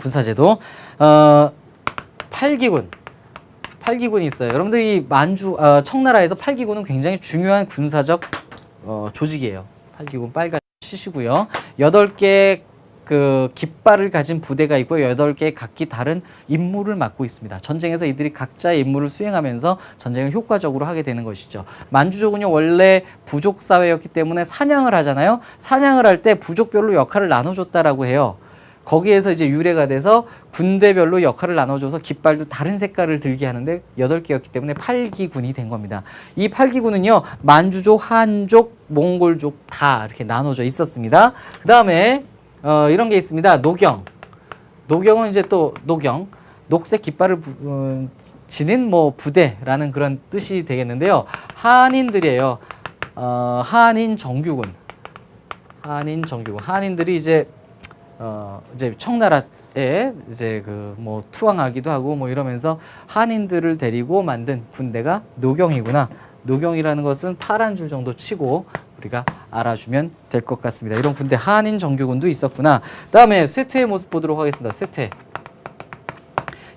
군사제도 어 8기군 8기군이 있어요. 여러분들 이 만주 어, 청나라에서 8기군은 굉장히 중요한 군사적 어, 조직이에요. 8기군 빨간 치시고요. 8개 그 깃발을 가진 부대가 있고 8개 각기 다른 임무를 맡고 있습니다. 전쟁에서 이들이 각자의 임무를 수행하면서 전쟁을 효과적으로 하게 되는 것이죠. 만주족은요 원래 부족 사회였기 때문에 사냥을 하잖아요. 사냥을 할 때 부족별로 역할을 나눠줬다라고 해요. 거기에서 이제 유래가 돼서 군대별로 역할을 나눠줘서 깃발도 다른 색깔을 들게 하는데 여덟 개였기 때문에 팔기군이된 겁니다. 이 팔기군은요 만주족, 한족, 몽골족 다 이렇게 나눠져 있었습니다. 그 다음에 어, 이런 게 있습니다. 노경. 노경은 이제 또 노경, 녹색 깃발을 부, 어, 지닌 뭐 부대라는 그런 뜻이 되겠는데요. 한인들이에요. 어, 한인 정규군. 한인 정규군. 한인들이 이제 어 이제 청나라에 이제 그 뭐 투항하기도 하고 뭐 이러면서 한인들을 데리고 만든 군대가 노경이구나. 노경이라는 것은 파란 줄 정도 치고 우리가 알아주면 될 것 같습니다. 이런 군대 한인 정규군도 있었구나. 다음에 쇠퇴의 모습 보도록 하겠습니다. 쇠퇴.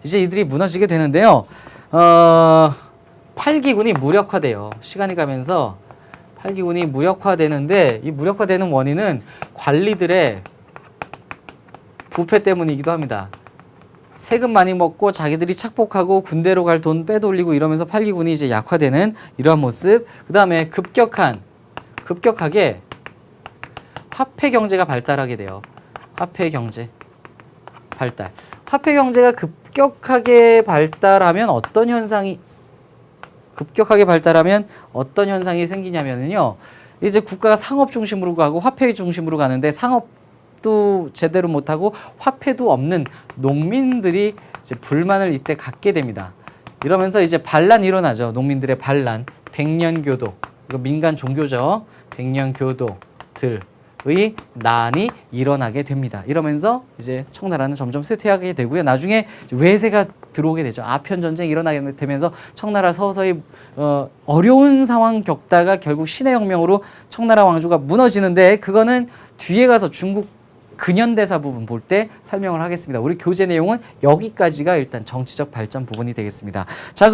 이제 이들이 무너지게 되는데요. 어, 8기군이 무력화돼요. 시간이 가면서 8기군이 무력화되는데 이 무력화되는 원인은 관리들의 부패 때문이기도 합니다. 세금 많이 먹고 자기들이 착복하고 군대로 갈 돈 빼돌리고 이러면서 8기군이 이제 약화되는 이러한 모습. 그 다음에 급격한, 급격하게 화폐 경제가 발달하게 돼요. 화폐 경제 발달. 화폐 경제가 급격하게 발달하면 어떤 현상이 급격하게 발달하면 어떤 현상이 생기냐면요. 이제 국가가 상업 중심으로 가고 화폐 중심으로 가는데 상업 도 제대로 못하고 화폐도 없는 농민들이 불만을 이때 갖게 됩니다. 이러면서 이제 반란이 일어나죠. 농민들의 반란. 백년교도. 이거 민간 종교죠. 백년교도들의 난이 일어나게 됩니다. 이러면서 이제 청나라는 점점 쇠퇴하게 되고요. 나중에 외세가 들어오게 되죠. 아편 전쟁이 일어나게 되면서 청나라 서서히 어, 어려운 상황 겪다가 결국 신의 혁명으로 청나라 왕조가 무너지는데 그거는 뒤에 가서 중국 근현대사 부분 볼 때 설명을 하겠습니다. 우리 교재 내용은 여기까지가 일단 정치적 발전 부분이 되겠습니다. 자,